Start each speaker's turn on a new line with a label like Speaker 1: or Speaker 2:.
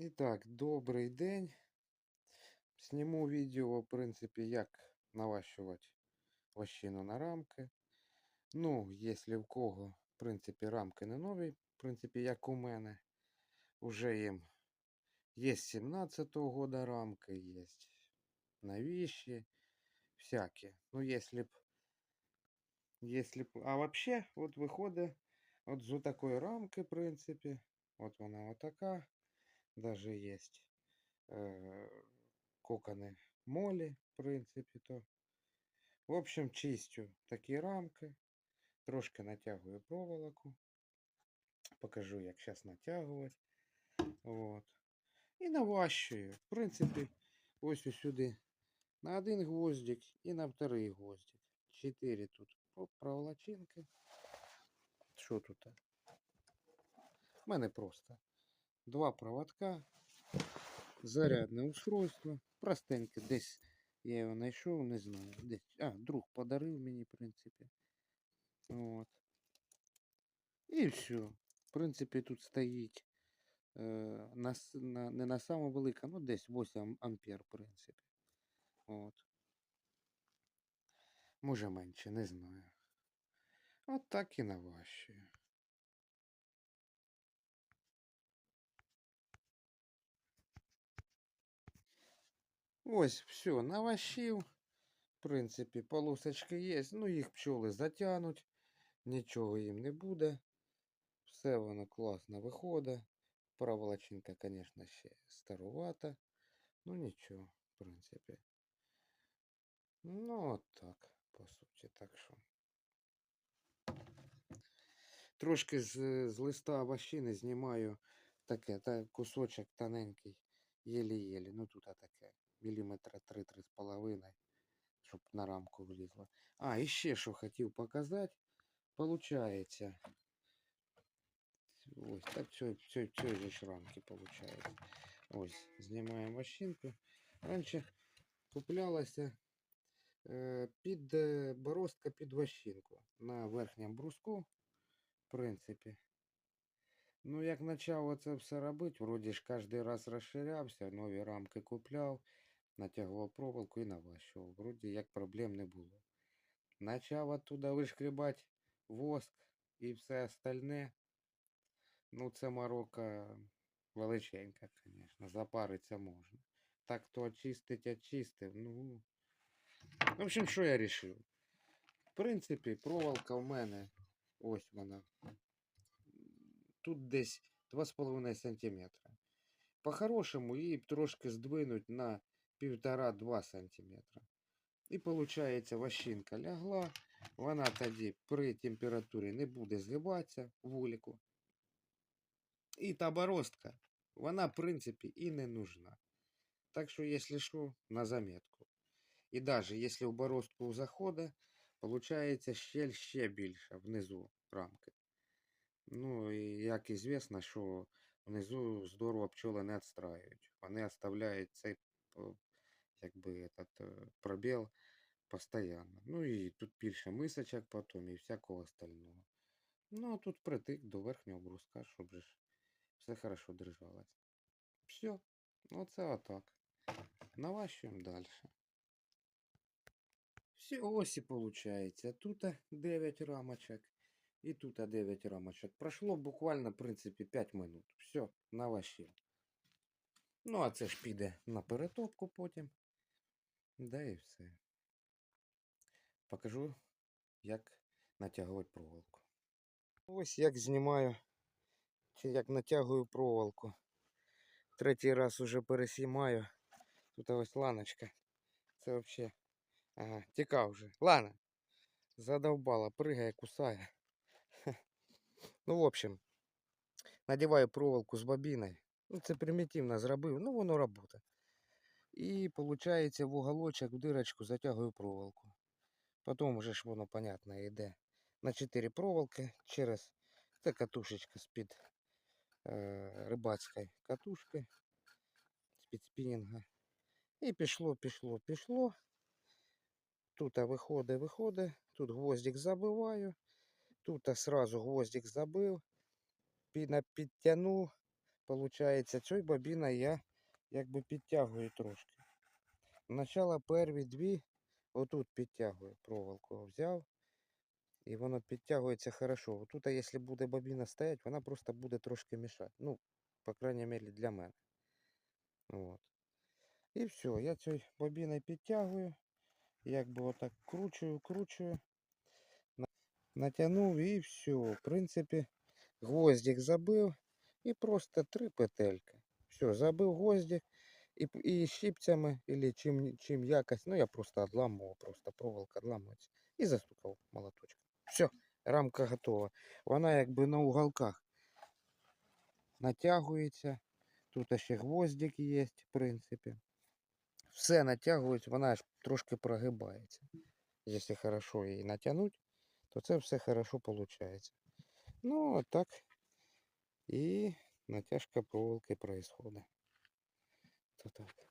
Speaker 1: І так, добрий день. Зніму відео, в принципі, як наващувати вощину на рамки. Ну, якщо в кого, в принципі, рамки не нові, в принципі, як у мене. Уже їм є 17-го года рамки, є новіші, всякі. Ну, якщо б, б, а вообще, от виходить, от з такої рамки, в принципі, от вона отака. Даже есть э, коконы молі, в принципі, то. В общем, чистю такі рамки. Трошки натягую проволоку. Покажу, як зараз натягувати. От. І наващую. В принципі, ось сюди на один гвоздик і на вторий гвоздик. Чотири тут проволочинки. Що тут? У мене просто два проводка, зарядне устройство. Простеньке, десь я його знайшов, не знаю. Десь. А, друг подарив мені, в принципі. От. І все. В принципі, тут стоїть е, на, на, не на саме велика, ну десь 8 ампер, в принципі. От. Може менше, не знаю. От так і наващую. Ось, все, навощив. В принципі, полосочки є. Ну, їх пчоли затягнуть. Нічого їм не буде. Все воно класно виходить. Проволочинка, звісно, ще старувата. Ну нічого, в принципі. Ну, от так, по суті, так що. Трошки з, з листа вощини знімаю таке, та кусочок тоненький, єлі-єлі. Ну тут таке, міліметра 3-3,5, щоб на рамку влізло. А, і ще що хотів показати. Получається. Ось так же ж рамки получається. Ось, знімаємо вощинку. Раніше куплялася е, під е, бороздка під вощинку на верхньому бруску, в принципі. Ну, як почав це все робити, вроді ж кожен раз розширявся, нові рамки купляв, натягував проволоку і наващував. Вроді як проблем не було. Почав оттуда вишкрібати воск і все остальне. Ну, це морока величенька, звісно. Запариться можна. Так то очистить, очистив. Ну. В общем, що я вирішив? В принципі, проволока в мене. Ось вона. Тут десь 2,5 см. По-хорошому її трошки здвинуть на 1,5-2 см. І виходить, вощинка лягла. Вона тоді при температурі не буде згибатися вулику. І та бороздка, вона, в принципі, і не нужна. Так що, якщо що, на заметку. І навіть якщо в бороздку заходить, виходить щель ще більша внизу рамки. Ну, і як известно, що внизу здорово пчоли не відстраюють. Вони оставляють цей о, якби, этот, е, пробіл постоянно. Ну і тут більше мисочок потім і всякого остального. Ну, а тут притик до верхнього бруска, щоб же все хорошо держалось. Все. Оце отак. Наващуємо далі. Все, ось виходить. Тут 9 рамочок. І тут 9 рамочок. Пройшло буквально, в принципі, 5 минут. Все, наващив. Ну, а це ж піде на перетопку потім. Да і все. Покажу, як натягувати проволоку. Ось як знімаю, як натягую проволоку. Третій раз уже пересімаю. Тут ось ланочка. Це взагалі. Ага, тікав вже. Лана. Задовбала, пригає, кусає. Ну, в общем, надіваю проволоку з бобіною. Ну, це примітивно зробив, ну воно робота. І виходить в уголочок, в дирочку затягую проволоку. Потім вже ж воно, понятно, йде на 4 проволоки через це катушечка з-під е, рибацької катушки, з-під спінінга. І пішло, пішло, пішло. Тут виходить, виходить, тут гвоздик забиваю, тут сразу гвоздик забив, підтягнув, Получається, цією бобіною я якби підтягую трошки. Спочатку перві дві, отут підтягую проволоку, взяв. І воно підтягується хорошо. Отут, а якщо буде бобіна стоять, вона просто буде трошки мішати. Ну, по крайній мірі для мене. От. І все, я цією бобіною підтягую. Якби отак кручую, кручую. Натягнув і все. В принципі, гвоздик забив. І просто три петельки. Все, забив гвоздик. І, і щипцями, или чим, чим якось. Ну, я просто отламував, просто проволока отламується. І застукав молоточком. Все, рамка готова. Вона якби на уголках натягується. Тут ще гвоздик є, в принципі. Все натягується, вона аж трошки прогибається. Якщо хорошо її натягнуть, то це все хорошо виходить. Ну, так і натяжка проволоки происходит. То так.